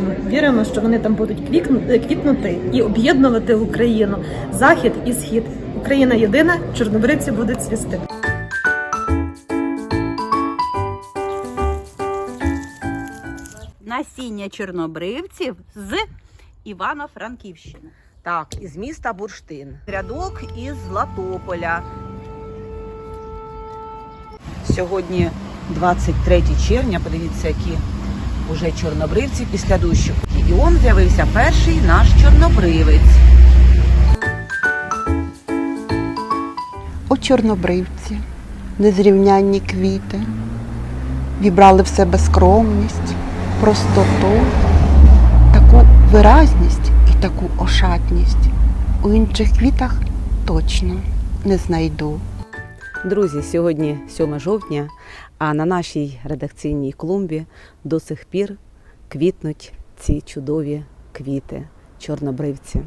бачимо. Віримо, що вони там будуть квікну- квітнути і об'єднувати Україну, захід і схід. Україна єдина, чорнобривці будуть цвісти. насіння чорнобривців з Івано-Франківщини. Так, із міста Бурштин. Рядок із Златополя. Сьогодні 23 червня. Подивіться, які уже чорнобривці після дощу. І он з'явився перший наш чорнобривець. О чорнобривці, незрівнянні квіти, вібрали в себе скромність, простоту, таку виразність і таку ошатність. У інших квітах точно не знайду. Друзі, сьогодні 7 жовтня, а на нашій редакційній клумбі до сих пір квітнуть ці чудові квіти, чорнобривці.